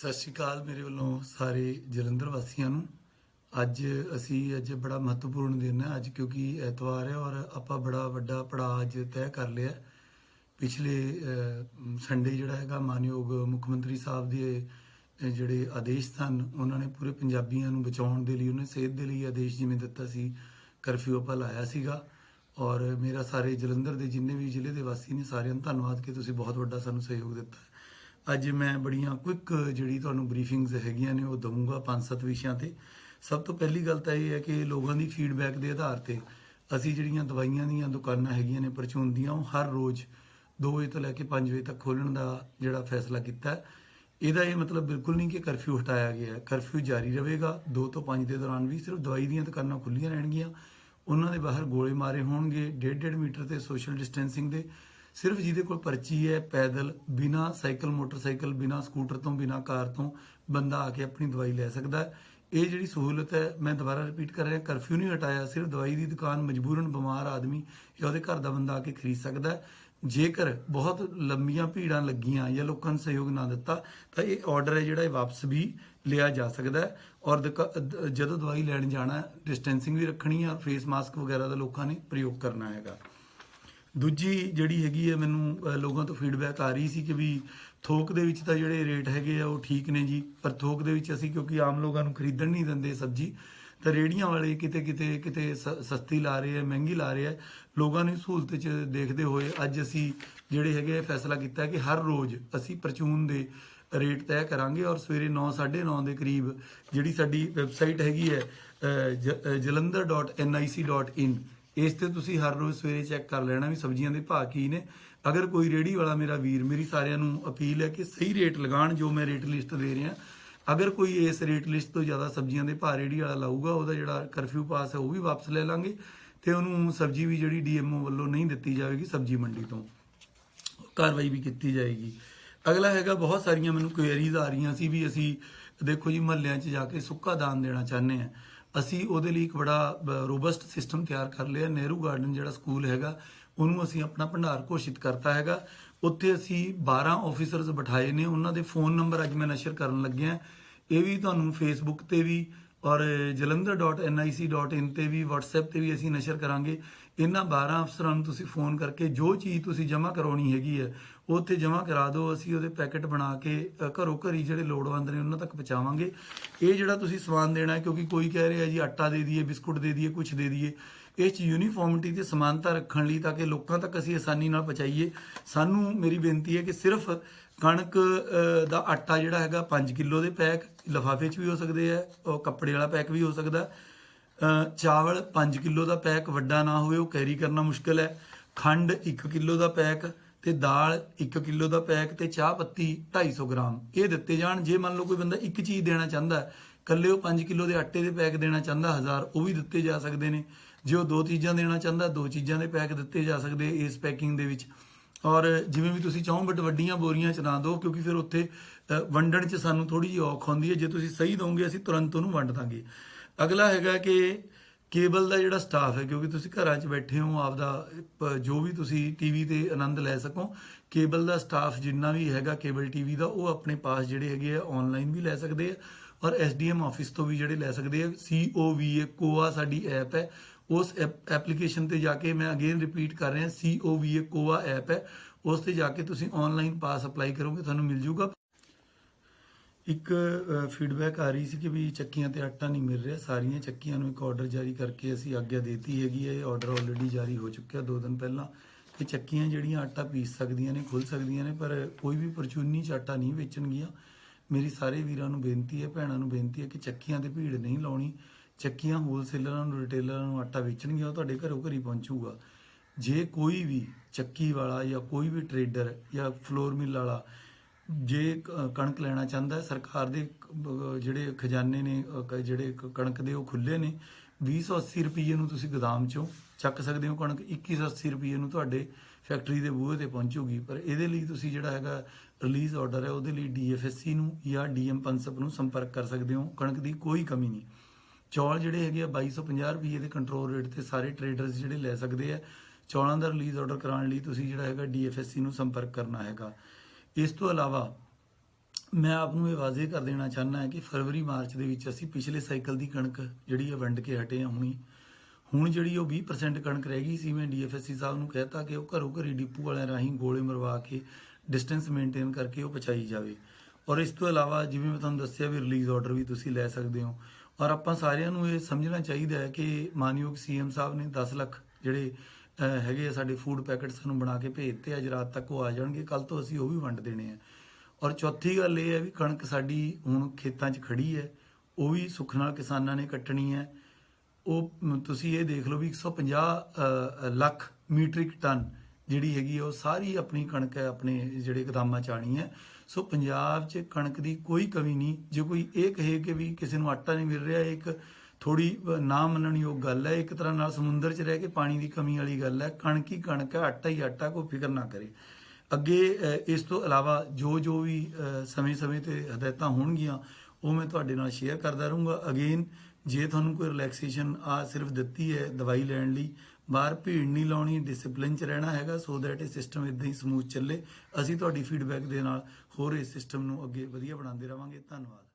ਸਤਿ ਸ਼੍ਰੀ ਅਕਾਲ ਮੇਰੇ ਵੱਲੋਂ ਸਾਰੇ ਜਲੰਧਰ ਵਾਸੀਆਂ ਨੂੰ। ਅੱਜ ਅਸੀਂ ਅੱਜ ਬੜਾ ਮਹੱਤਵਪੂਰਨ ਦਿਨ ਹੈ। ਅੱਜ ਕਿਉਂਕਿ ਐਤਵਾਰ ਹੈ ਔਰ ਆਪਾਂ ਬੜਾ ਵੱਡਾ ਪੜਾਅ ਅੱਜ ਤੈਅ ਕਰ ਲਿਆ। ਪਿਛਲੇ ਸੰਡੇ ਜਿਹੜਾ ਹੈਗਾ ਮਾਨਯੋਗ ਮੁੱਖ ਮੰਤਰੀ ਸਾਹਿਬ ਦੇ ਜਿਹੜੇ ਆਦੇਸ਼ ਸਨ, ਉਹਨਾਂ ਨੇ ਪੂਰੇ ਪੰਜਾਬੀਆਂ ਨੂੰ ਬਚਾਉਣ ਦੇ ਲਈ, ਉਹਨੇ ਸਿਹਤ ਦੇ ਲਈ ਆਦੇਸ਼ ਜਿਵੇਂ ਦਿੱਤਾ ਸੀ, ਕਰਫਿਊ ਆਪਾਂ ਲਾਇਆ ਸੀਗਾ। ਔਰ ਮੇਰਾ ਸਾਰੇ ਜਲੰਧਰ ਦੇ ਜਿੰਨੇ ਵੀ ਜ਼ਿਲ੍ਹੇ ਦੇ ਵਾਸੀ ਨੇ ਸਾਰਿਆਂ ਨੂੰ ਧੰਨਵਾਦ ਕਿ ਤੁਸੀਂ ਬਹੁਤ ਵੱਡਾ ਸਾਨੂੰ ਸਹਿਯੋਗ ਦਿੱਤਾ। ਅੱਜ ਮੈਂ ਬੜੀਆਂ ਕੁਇਕ ਜਿਹੜੀ ਤੁਹਾਨੂੰ ਬਰੀਫਿੰਗਸ ਹੈਗੀਆਂ ਨੇ ਉਹ ਦਊਂਗਾ ਪੰਜ ਸੱਤ ਵਿਸ਼ਿਆਂ ਤੇ। ਸਭ ਤੋਂ ਪਹਿਲੀ ਗੱਲ ਤਾਂ ਇਹ ਹੈ ਕਿ ਲੋਕਾਂ ਦੀ ਫੀਡਬੈਕ ਦੇ ਆਧਾਰ ਤੇ ਅਸੀਂ ਜਿਹੜੀਆਂ ਦਵਾਈਆਂ ਦੀਆਂ ਦੁਕਾਨਾਂ ਹੈਗੀਆਂ ਨੇ, ਪਰਚੂਨ ਦੀਆਂ, ਉਹ ਹਰ ਰੋਜ਼ 2 ਵਜੇ ਤੋਂ ਲੈ ਕੇ 5 ਵਜੇ ਤੱਕ ਖੋਲਣ ਦਾ ਜਿਹੜਾ ਫੈਸਲਾ ਕੀਤਾ। ਇਹਦਾ ਇਹ ਮਤਲਬ ਬਿਲਕੁਲ ਨਹੀਂ ਕਿ ਕਰਫਿਊ ਹਟਾਇਆ ਗਿਆ ਹੈ। ਕਰਫਿਊ ਜਾਰੀ ਰਹੇਗਾ। 2 ਤੋਂ 5 ਦੇ ਦੌਰਾਨ ਵੀ ਸਿਰਫ ਦਵਾਈ ਦੀਆਂ ਦੁਕਾਨਾਂ ਖੁੱਲੀਆਂ ਰਹਿਣਗੀਆਂ। ਉਹਨਾਂ ਦੇ ਬਾਹਰ ਗੋਲੇ ਮਾਰੇ ਹੋਣਗੇ। 1.5 ਮੀਟਰ ਤੇ ਸੋਸ਼ਲ ਡਿਸਟੈਂਸਿੰਗ ਦੇ ਸਿਰਫ ਜਿਹਦੇ ਕੋਲ ਪਰਚੀ ਹੈ, ਪੈਦਲ, ਬਿਨਾ ਸਾਈਕਲ, ਮੋਟਰਸਾਈਕਲ, ਬਿਨਾ ਸਕੂਟਰ ਤੋਂ, ਬਿਨਾ ਕਾਰ ਤੋਂ ਬੰਦਾ ਆ ਕੇ ਆਪਣੀ ਦਵਾਈ ਲੈ ਸਕਦਾ ਇਹ ਜਿਹੜੀ ਸਹੂਲਤ ਹੈ, ਮੈਂ ਦੁਬਾਰਾ ਰਿਪੀਟ ਕਰ ਰਿਹਾ ਕਰਫਿਊ ਨਹੀਂ ਹਟਾਇਆ, ਸਿਰਫ ਦਵਾਈ ਦੀ ਦੁਕਾਨ, ਮਜਬੂਰਨ, ਬਿਮਾਰ ਆਦਮੀ ਜਾਂ ਉਹਦੇ ਘਰ ਦਾ ਬੰਦਾ ਆ ਕੇ ਖਰੀਦ ਸਕਦਾ ਜੇਕਰ ਬਹੁਤ ਲੰਬੀਆਂ ਭੀੜਾਂ ਲੱਗੀਆਂ ਜਾਂ ਲੋਕਾਂ ਨੇ ਸਹਿਯੋਗ ਨਾ ਦਿੱਤਾ, ਤਾਂ ਇਹ ਆਰਡਰ ਹੈ ਜਿਹੜਾ ਇਹ ਵਾਪਸ ਵੀ ਲਿਆ ਜਾ ਸਕਦਾ ਹੈ। ਔਰ ਦੁਕਾ- ਜਦੋਂ ਦਵਾਈ ਲੈਣ ਜਾਣਾ ਡਿਸਟੈਂਸਿੰਗ ਵੀ ਰੱਖਣੀ ਹੈ ਫੇਸ ਮਾਸਕ ਵਗੈਰਾ ਦਾ ਲੋਕਾਂ ਨੇ ਪ੍ਰਯੋਗ ਕਰਨਾ ਹੈਗਾ। ਦੂਜੀ ਜਿਹੜੀ ਹੈਗੀ ਹੈ ਮੈਨੂੰ ਲੋਕਾਂ ਤੋਂ ਫੀਡਬੈਕ ਆ ਰਹੀ ਸੀ ਕਿ ਵੀ ਥੋਕ ਦੇ ਵਿੱਚ ਤਾਂ ਜਿਹੜੇ ਰੇਟ ਹੈਗੇ ਆ ਉਹ ਠੀਕ ਨੇ ਜੀ ਪਰ ਥੋਕ ਦੇ ਵਿੱਚ ਅਸੀਂ ਕਿਉਂਕਿ ਆਮ ਲੋਕਾਂ ਨੂੰ ਖਰੀਦਣ ਨਹੀਂ ਦਿੰਦੇ ਸਬਜ਼ੀ ਤਾਂ ਰੇੜੀਆਂ ਵਾਲੇ ਕਿਤੇ ਕਿਤੇ ਕਿਤੇ ਸ- ਸਸਤੀ ਲਾ ਰਹੇ ਆ ਮਹਿੰਗੀ ਲਾ ਰਹੇ ਆ ਲੋਕਾਂ ਨੂੰ ਸਹੂਲਤ 'ਚ ਦੇਖਦੇ ਹੋਏ ਅੱਜ ਅਸੀਂ ਜਿਹੜੇ ਹੈਗੇ ਆ ਫੈਸਲਾ ਕੀਤਾ ਕਿ ਹਰ ਰੋਜ਼ ਅਸੀਂ ਪਰਚੂਨ ਦੇ ਰੇਟ ਤੈਅ ਕਰਾਂਗੇ ਔਰ ਸਵੇਰੇ 9:30 ਦੇ ਕਰੀਬ ਜਿਹੜੀ ਸਾਡੀ ਵੈਬਸਾਈਟ ਹੈਗੀ ਹੈ ਅਹ, ਜ- ਅਹ, jalandhar.nic.in ਇਸ ਤੇ ਤੁਸੀਂ ਹਰ ਰੋਜ਼ ਸਵੇਰੇ ਚੈੱਕ ਕਰ ਲੈਣਾ ਵੀ ਸਬਜ਼ੀਆਂ ਦੇ ਭਾਅ ਕੀ ਨੇ। ਅਗਰ ਕੋਈ ਰੇੜੀ ਵਾਲਾ ਮੇਰਾ ਵੀਰ, ਮੇਰੀ ਸਾਰਿਆਂ ਨੂੰ ਅਪੀਲ ਹੈ ਕਿ ਸਹੀ ਰੇਟ ਲਗਾਣ ਜੋ ਮੈਂ ਰੇਟ ਲਿਸਟ ਦੇ ਰਿਹਾ। ਅਗਰ ਕੋਈ ਇਸ ਰੇਟ ਲਿਸਟ ਤੋਂ ਜ਼ਿਆਦਾ ਸਬਜ਼ੀਆਂ ਦੇ ਭਾਅ ਰੇੜੀ ਵਾਲਾ ਲਾਊਗਾ, ਉਹਦਾ ਜਿਹੜਾ ਕਰਫਿਊ ਪਾਸ ਹੈ ਉਹ ਵੀ ਵਾਪਸ ਲੈ ਲਾਂਗੇ ਤੇ ਉਹਨੂੰ ਸਬਜ਼ੀ ਵੀ ਜਿਹੜੀ ਡੀਐਮਓ ਵੱਲੋਂ ਨਹੀਂ ਦਿੱਤੀ ਜਾਵੇਗੀ ਸਬਜ਼ੀ ਮੰਡੀ ਤੋਂ। ਕਾਰਵਾਈ ਵੀ ਕੀਤੀ ਜਾਏਗੀ। ਅਗਲਾ ਹੈਗਾ, ਬਹੁਤ ਸਾਰੀਆਂ ਮੈਨੂੰ ਕੁਐਰੀਜ਼ ਆ ਰਹੀਆਂ ਸੀ ਵੀ ਅਸੀਂ ਦੇਖੋ ਜੀ, ਮਹੱਲਿਆਂ 'ਚ ਜਾ ਕੇ ਸੁੱਕਾ ਦਾਨ ਦੇਣਾ ਚਾਹੁੰਦੇ ਆ ਅਸੀਂ ਉਹਦੇ ਲਈ ਇੱਕ ਬੜਾ ਰੋਬਸਟ ਸਿਸਟਮ ਤਿਆਰ ਕਰ ਲਿਆ। ਨਹਿਰੂ ਗਾਰਡਨ ਜਿਹੜਾ ਸਕੂਲ ਹੈਗਾ, ਉਹਨੂੰ ਅਸੀਂ ਆਪਣਾ ਭੰਡਾਰ ਘੋਸ਼ਿਤ ਕਰਤਾ ਹੈਗਾ। ਉੱਥੇ ਅਸੀਂ 12 ਆਫੀਸਰਸ ਬਿਠਾਏ ਨੇ। ਉਹਨਾਂ ਦੇ ਫੋਨ ਨੰਬਰ ਅੱਜ ਮੈਂ ਨਸ਼ਰ ਕਰਨ ਲੱਗਿਆ। ਇਹ ਵੀ ਤੁਹਾਨੂੰ ਫੇਸਬੁੱਕ ਤੇ ਵੀ ਔਰ jalandhar.nic.in ਤੇ ਵੀ WhatsApp ਤੇ ਵੀ ਅਸੀਂ ਨਸ਼ਰ ਕਰਾਂਗੇ। ਇਹਨਾਂ 12 ਅਫਸਰਾਂ ਨੂੰ ਤੁਸੀਂ ਫੋਨ ਕਰਕੇ ਜੋ ਚੀਜ਼ ਤੁਸੀਂ ਜਮ੍ਹਾਂ ਕਰਾਉਣੀ ਹੈਗੀ ਹੈ ਉਹ ਉੱਥੇ ਜਮ੍ਹਾਂ ਕਰਾ ਦਿਓ ਅਸੀਂ ਉਹਦੇ ਪੈਕੇਟ ਬਣਾ ਕੇ ਅ, ਘਰੋਂ ਘਰੀ ਜਿਹੜੇ ਲੋੜਵੰਦ ਨੇ ਉਹਨਾਂ ਤੱਕ ਪਹੁੰਚਾਵਾਂਗੇ। ਇਹ ਜਿਹੜਾ ਤੁਸੀਂ ਸਮਾਨ ਦੇਣਾ ਹੈ ਕਿਉਂਕਿ ਕੋਈ ਕਹਿ ਰਿਹਾ ਜੀ ਆਟਾ ਦੇ ਦਈਏ ਬਿਸਕੁਟ ਦੇ ਦਈਏ ਕੁਝ ਦੇ ਦਈਏ ਇਸ ਚ ਯੂਨੀਫਾਰਮਿਟੀ ਤੇ ਸਮਾਨਤਾ ਰੱਖਣ ਲਈ ਤਾਂ ਕਿ ਲੋਕਾਂ ਤੱਕ ਅਸੀਂ ਆਸਾਨੀ ਨਾਲ ਪਹੁੰਚਾਈਏ। ਸਾਨੂੰ ਮੇਰੀ ਬੇਨਤੀ ਹੈ ਕਿ ਸਿਰਫ ਕਣਕ ਦਾ ਆਟਾ ਜਿਹੜਾ ਹੈਗਾ 5 ਕਿਲੋ ਦੇ ਪੈਕ ਲਿਫਾਫੇ 'ਚ ਵੀ ਹੋ ਸਕਦੇ ਆ ਉਹ ਕੱਪੜੇ ਵਾਲਾ ਪੈਕ ਵੀ ਹੋ ਸਕਦਾ ਚਾਵਲ 5 ਕਿਲੋ ਦਾ ਪੈਕ ਵੱਡਾ ਨਾ ਹੋਵੇ ਉਹ ਕੈਰੀ ਕਰਨਾ ਮੁਸ਼ਕਲ ਹੈ। ਖੰਡ 1 ਕਿਲੋ ਦਾ ਪੈਕ ਤੇ ਦਾਲ 1 ਕਿਲੋ ਦਾ ਪੈਕ ਤੇ ਚਾਹ ਪੱਤੀ 250 ਗ੍ਰਾਮ। ਇਹ ਦਿੱਤੇ ਜਾਣ। ਜੇ ਮੰਨ ਲਓ ਕੋਈ ਬੰਦਾ ਇੱਕ ਚੀਜ਼ ਦੇਣਾ ਚਾਹੁੰਦਾ ਹੈ, ਇਕੱਲੇ ਉਹ 5 ਕਿਲੋ ਦੇ ਆਟੇ ਦੇ ਪੈਕ ਦੇਣਾ ਚਾਹੁੰਦਾ 1000 ਉਹ ਵੀ ਦਿੱਤੇ ਜਾ ਸਕਦੇ ਨੇ। ਜੇ ਉਹ ਦੋ ਚੀਜ਼ਾਂ ਦੇਣਾ ਚਾਹੁੰਦਾ ਦੋ ਚੀਜ਼ਾਂ ਦੇ ਪੈਕ ਦਿੱਤੇ ਜਾ ਸਕਦੇ ਇਸ ਪੈਕਿੰਗ ਦੇ ਵਿੱਚ। ਔਰ ਜਿਵੇਂ ਵੀ ਤੁਸੀਂ ਚਾਹੋ ਬਟ ਵੱਡੀਆਂ ਬੋਰੀਆਂ ਚ ਨਾ ਦਿਓ ਕਿਉਂਕਿ ਫਿਰ ਉੱਥੇ ਵੰਡਣ ਚ ਸਾਨੂੰ ਥੋੜੀ ਜਿਹੀ ਔਖ ਹੁੰਦੀ ਹੈ। ਜੇ ਤੁਸੀਂ ਸਹੀ ਦੋਗੇ ਅਸੀਂ ਤੁਰੰਤ ਉਹਨੂੰ ਵੰਡ ਦਾਂਗੇ। ਅਗਲਾ ਹੈਗਾ ਕਿ ਕੇਬਲ ਦਾ ਜਿਹੜਾ ਸਟਾਫ ਹੈ, ਕਿਉਂਕਿ ਤੁਸੀਂ ਘਰਾਂ 'ਚ ਬੈਠੇ ਹੋ, ਆਪਦਾ, ਪ- ਜੋ ਵੀ ਤੁਸੀਂ ਟੀਵੀ ਤੇ ਆਨੰਦ ਲੈ ਸਕੋ, ਕੇਬਲ ਦਾ ਸਟਾਫ ਜਿੰਨਾ ਵੀ ਹੈਗਾ ਕੇਬਲ ਟੀਵੀ ਦਾ, ਉਹ ਆਪਣੇ ਪਾਸ ਜਿਹੜੇ ਹੈਗੇ ਆ ਆਨਲਾਈਨ ਵੀ ਲੈ ਸਕਦੇ ਆ ਔਰ ਐਸਡੀਐਮ ਆਫਿਸ ਤੋਂ ਵੀ ਜਿਹੜੇ ਲੈ ਸਕਦੇ ਆ। ਸੀਓਵੀਏ ਕੋਆ ਸਾਡੀ ਐਪ ਹੈ। ਉਸ ਐਪਲੀਕੇਸ਼ਨ ਤੇ ਜਾ ਕੇ ਮੈਂ ਅਗੇਨ ਰਿਪੀਟ ਕਰ ਰਿਹਾ ਸੀਓਵੀਏ ਕੋਆ ਐਪ ਹੈ। ਉਸ ਤੇ ਜਾ ਕੇ ਤੁਸੀਂ ਆਨਲਾਈਨ ਪਾਸ ਅਪਲਾਈ ਕਰੋਗੇ, ਤੁਹਾਨੂੰ ਮਿਲ ਜੂਗਾ। ਇੱਕ ਫੀਡਬੈਕ ਆ ਰਹੀ ਸੀ ਕਿ ਵੀ ਚੱਕੀਆਂ ਤੇ ਆਟਾ ਨਹੀਂ ਮਿਲ ਰਿਹਾ। ਸਾਰੀਆਂ ਚੱਕੀਆਂ ਨੂੰ ਇੱਕ ਆਰਡਰ ਜਾਰੀ ਕਰਕੇ ਅਸੀਂ ਆਗਿਆ ਦੇਤੀ ਹੈਗੀ ਹੈ। ਇਹ ਆਰਡਰ ਆਲਰੇਡੀ ਜਾਰੀ ਹੋ ਚੁੱਕਿਆ ਦੋ ਦਿਨ ਪਹਿਲਾਂ। ਇਹ ਚੱਕੀਆਂ ਜਿਹੜੀਆਂ ਆਟਾ ਪੀਸ ਸਕਦੀਆਂ ਨੇ, ਖੁੱਲ ਸਕਦੀਆਂ ਨੇ, ਪਰ ਕੋਈ ਵੀ ਪਰਚੂਨੀ ਚ ਆਟਾ ਨਹੀਂ ਵੇਚਣਗੀਆਂ ਮੇਰੀ ਸਾਰੇ ਵੀਰਾਂ ਨੂੰ ਬੇਨਤੀ ਹੈ, ਭੈਣਾਂ ਨੂੰ ਬੇਨਤੀ ਹੈ ਕਿ ਚੱਕੀਆਂ ਤੇ ਭੀੜ ਨਹੀਂ ਲਾਉਣੀ। ਚੱਕੀਆਂ ਹੋਲਸੇਲਰਾਂ ਨੂੰ ਰਿਟੇਲਰਾਂ ਨੂੰ ਆਟਾ ਵੇਚਣਗੀਆਂ, ਉਹ ਤੁਹਾਡੇ ਘਰੋਂ ਘਰੀ ਪਹੁੰਚੂਗਾ। ਜੇ ਕੋਈ ਵੀ ਚੱਕੀ ਵਾਲਾ ਜਾਂ ਕੋਈ ਵੀ ਟਰੇਡਰ ਜਾਂ ਫਲੋਰ ਮਿਲ ਵਾਲਾ ਜੇ ਕ- ਕਣਕ ਲੈਣਾ ਚਾਹੁੰਦਾ ਹੈ, ਸਰਕਾਰ ਦੇ ਜਿਹੜੇ ਖਜ਼ਾਨੇ ਨੇ ਕ- ਜਿਹੜੇ ਕ- ਕਣਕ ਦੇ ਉਹ ਖੁੱਲੇ ਨੇ 2080 ਰੁਪਏ ਨੂੰ ਤੁਸੀਂ ਗੋਦਾਮ ਚੋਂ ਚੱਕ ਸਕਦੇ ਹੋ ਕਣਕ 2180 ਰੁਪਏ ਨੂੰ ਤੁਹਾਡੇ ਫੈਕਟਰੀ ਦੇ ਬੂਹੇ ਤੇ ਪਹੁੰਚੂਗੀ। ਪਰ ਇਹਦੇ ਲਈ ਤੁਸੀਂ ਜਿਹੜਾ ਹੈਗਾ ਰਿਲੀਜ਼ ਆਰਡਰ ਹੈ ਉਹਦੇ ਲਈ ਡੀਐਫਐਸਸੀ ਨੂੰ ਜਾਂ ਡੀਐਮ ਪੰਸਪ ਨੂੰ ਸੰਪਰਕ ਕਰ ਸਕਦੇ ਹੋ ਕਣਕ ਦੀ ਕੋਈ ਕਮੀ ਨਹੀਂ। ਚੌਲ ਜਿਹੜੇ ਹੈਗੇ ਆ 2250 ਰੁਪਏ ਦੇ ਕੰਟਰੋਲ ਰੇਟ ਤੇ ਸਾਰੇ ਟਰੇਡਰਸ ਜਿਹੜੇ ਲੈ ਸਕਦੇ ਆ ਚੌਲਾਂ ਦਾ ਰਿਲੀਜ਼ ਆਰਡਰ ਕਰਾਉਣ ਲਈ ਤੁਸੀਂ ਜਿਹੜਾ ਹੈਗਾ ਡੀਐਫਐਸਸੀ ਨੂੰ ਸੰਪਰਕ ਕਰਨਾ ਹੈਗਾ। ਇਸ ਤੋਂ ਇਲਾਵਾ ਮੈਂ ਆਪ ਨੂੰ ਇਹ ਵਾਜ਼ਿਹ ਕਰ ਦੇਣਾ ਚਾਹੁੰਦਾ ਹਾਂ ਕਿ ਫਰਵਰੀ, ਮਾਰਚ ਦੇ ਵਿੱਚ ਅਸੀਂ ਪਿਛਲੇ ਸਾਈਕਲ ਦੀ ਕਣਕ ਜਿਹੜੀ ਹੈ ਵੰਡ ਕੇ ਹਟੇ ਹਾਂ ਹੁਣੀ। ਹੁਣ ਜਿਹੜੀ ਉਹ 20% ਕਣਕ ਰਹਿ ਗਈ ਸੀ, ਮੈਂ ਡੀਐਫਐਸਸੀ ਸਾਹਿਬ ਨੂੰ ਕਹਿਤਾ ਕਿ ਉਹ ਘਰੋਂ ਘਰੀ ਡਿਪੂ ਵਾਲਿਆਂ ਰਾਹੀਂ ਗੋਲੇ ਮਰਵਾ ਕੇ ਡਿਸਟੈਂਸ ਮੇਨਟੇਨ ਕਰਕੇ ਉਹ ਪਹੁੰਚਾਈ ਜਾਵੇ। ਔਰ ਇਸ ਤੋਂ ਇਲਾਵਾ ਜਿਵੇਂ ਮੈਂ ਤੁਹਾਨੂੰ ਦੱਸਿਆ ਵੀ ਰਿਲੀਜ਼ ਆਰਡਰ ਵੀ ਤੁਸੀਂ ਲੈ ਸਕਦੇ ਹੋ। ਔਰ ਆਪਾਂ ਸਾਰਿਆਂ ਨੂੰ ਇਹ ਸਮਝਣਾ ਚਾਹੀਦਾ ਹੈ ਕਿ ਮਾਨਯੋਗ ਸੀਐਮ ਸਾਹਿਬ ਨੇ 10 ਲੱਖ ਜਿਹੜੇ ਹੈਗੇ ਆ ਸਾਡੇ ਫੂਡ ਪੈਕੇਟਸ ਸਾਨੂੰ ਬਣਾ ਕੇ ਭੇਜਤੇ ਅੱਜ ਰਾਤ ਤੱਕ ਉਹ ਆ ਜਾਣਗੇ ਕੱਲ ਤੋਂ ਅਸੀਂ ਉਹ ਵੀ ਵੰਡ ਦੇਣੇ ਆ। ਔਰ ਚੌਥੀ ਗੱਲ ਇਹ ਹੈ ਵੀ ਕਣਕ ਸਾਡੀ ਹੁਣ ਖੇਤਾਂ 'ਚ ਖੜੀ ਹੈ ਉਹ ਵੀ ਸੁੱਖ ਨਾਲ ਕਿਸਾਨਾਂ ਨੇ ਕੱਟਣੀ ਹੈ। ਉਹ ਤੁਸੀਂ ਇਹ ਦੇਖ ਲਓ ਵੀ 150 ਅ, ਲੱਖ ਮੀਟ੍ਰਿਕ ਟਨ ਜਿਹੜੀ ਹੈਗੀ ਹੈ ਉਹ ਸਾਰੀ ਆਪਣੀ ਕਣਕ ਹੈ ਆਪਣੇ ਜਿਹੜੇ ਗਦਾਮਾਂ ਚ ਆਣੀ ਹੈ। ਸੋ ਪੰਜਾਬ 'ਚ ਕਣਕ ਦੀ ਕੋਈ ਕਮੀ ਨਹੀਂ। ਜੇ ਕੋਈ ਇਹ ਕਹੇ ਕਿ ਵੀ ਕਿਸੇ ਨੂੰ ਆਟਾ ਨਹੀਂ ਮਿਲ ਰਿਹਾ ਇੱਕ ਥੋੜੀ ਨਾ ਮੰਨਣਯੋਗ ਗੱਲ ਹੈ। ਇੱਕ ਤਰ੍ਹਾਂ ਨਾਲ ਸਮੁੰਦਰ 'ਚ ਰਹਿ ਕੇ ਪਾਣੀ ਦੀ ਕਮੀ ਵਾਲੀ ਗੱਲ ਹੈ। ਕਣਕ ਹੀ ਕਣਕ ਹੈ, ਆਟਾ ਹੀ ਆਟਾ, ਕੋਈ ਫਿਕਰ ਨਾ ਕਰੇ। ਅੱਗੇ ਇਸ ਤੋਂ ਇਲਾਵਾ ਜੋ ਜੋ ਵੀ ਸਮੇਂ-ਸਮੇਂ ਤੇ ਹਦਾਇਤਾਂ ਹੋਣਗੀਆਂ, ਉਹ ਮੈਂ ਤੁਹਾਡੇ ਨਾਲ ਸ਼ੇਅਰ ਕਰਦਾ ਰਹੂੰਗਾ। ਅਗੇਨ ਜੇ ਤੁਹਾਨੂੰ ਕੋਈ ਰਿਲੈਕਸੇਸ਼ਨ ਆ ਸਿਰਫ ਦਿੱਤੀ ਹੈ ਦਵਾਈ ਲੈਣ ਲਈ, ਬਾਹਰ ਭੀੜ ਨਹੀਂ ਲਾਉਣੀ ਡਿਸਪਲਿਨ ਚ ਰਹਿਣਾ ਹੈਗਾ ਸੋ ਦੈਟ ਇਹ ਸਿਸਟਮ ਇਦਾਂ ਹੀ ਸਮੂਥ ਚੱਲੇ। ਅਸੀਂ ਤੁਹਾਡੀ ਫੀਡਬੈਕ ਦੇ ਨਾਲ ਹੋਰ ਇਸ ਸਿਸਟਮ ਨੂੰ ਅੱਗੇ ਵਧੀਆ ਬਣਾਉਂਦੇ ਰਵਾਂਗੇ। ਧੰਨਵਾਦ।